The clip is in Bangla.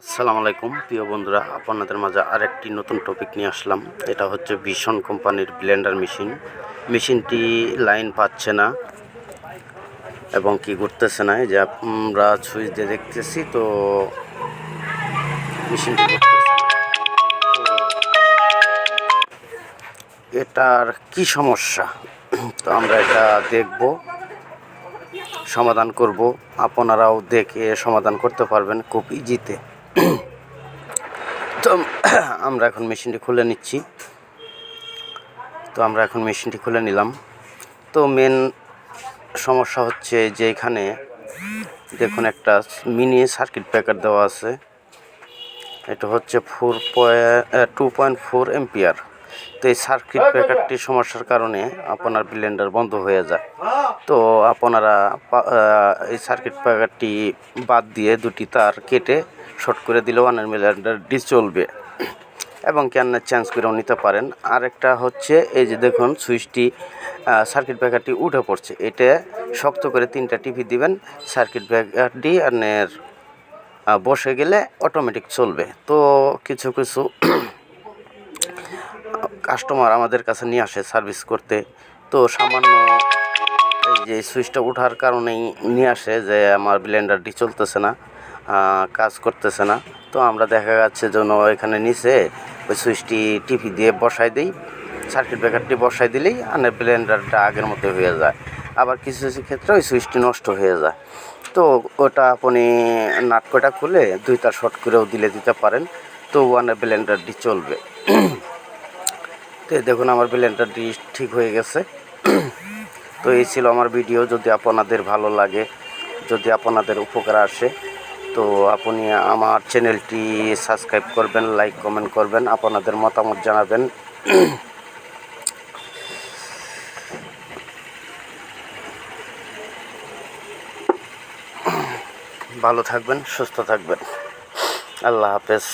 আসসালামু আলাইকুম। প্রিয় বন্ধুরা, আপনাদের মাঝে আরেকটি নতুন টপিক নিয়ে আসলাম। এটা হচ্ছে ভীষণ কোম্পানির ব্লেন্ডার মেশিন মেশিনটি লাইন পাচ্ছে না এবং কি ঘুরতেছে না। যে আমরা সুইচ দিয়ে দেখতেছি, তো মেশিনটি এটার কি সমস্যা? তো আমরা এটা দেখব, সমাধান করব। আপনারাও দেখে সমাধান করতে পারবেন খুব ইজিতে তো আমরা এখন মেশিনটি খুলে নিচ্ছি। তো আমরা এখন মেশিনটি খুলে নিলাম। তো মেন সমস্যা হচ্ছে যে এখানে দেখুন একটা মিনি সার্কিট ব্রেকার দেওয়া আছে। এটা হচ্ছে four point two point four ampere তো এই সার্কিট ব্রেকারটির সমস্যার কারণে আপনার ব্লেন্ডার বন্ধ হয়ে যায়। তো আপনারা এই সার্কিট ব্রেকারটি বাদ দিয়ে দুটি তার কেটে শর্ট করে দিলেও আনার ব্লেন্ডারটি চলবে। এবং ক্যানের চেঞ্জ করেও নিতে পারেন। আরেকটা হচ্ছে, এই যে দেখুন সুইচটি সার্কিট ব্রেকারটি উঠে পড়ছে। এটা শক্ত করে তিনটা টিভি দিবেন সার্কিট ব্রেকারটি আপনার বসে গেলে অটোমেটিক চলবে। তো কিছু কিছু কাস্টমার আমাদের কাছে নিয়ে আসে সার্ভিস করতে। তো সামান্য এই যে সুইচটা ওঠার কারণেই নিয়ে আসে যে আমার ব্লেন্ডারটি চলতেছে না কাজ করতেছে না। তো আমরা দেখা যাচ্ছে যেন এখানে নিচে ওই সুইচটি টিভি দিয়ে বসাই দিই সার্কিট ব্রেকারটি বসাই দিলেই আনের ব্লেন্ডারটা আগের মতো হয়ে যায়। আবার কিছু কিছু ক্ষেত্রে ওই সুইচটি নষ্ট হয়ে যায়। তো ওটা আপনি নাটকটা খুলে দুই তার শর্ট করেও দিলে দিতে পারেন, তো ওয়ানের ব্লেন্ডারটি চলবে। তো দেখুন, আমার ব্লেন্ডারটি ঠিক হয়ে গেছে। তো এই ছিল আমার ভিডিও, যদি আপনাদের ভালো লাগে, যদি আপনাদের উপকার আসে, তো আপনি আমার চ্যানেলটি সাবস্ক্রাইব করবেন, লাইক, কমেন্ট করবেন, আপনাদের মতামত জানাবেন। ভালো থাকবেন, সুস্থ থাকবেন। আল্লাহ হাফেজ।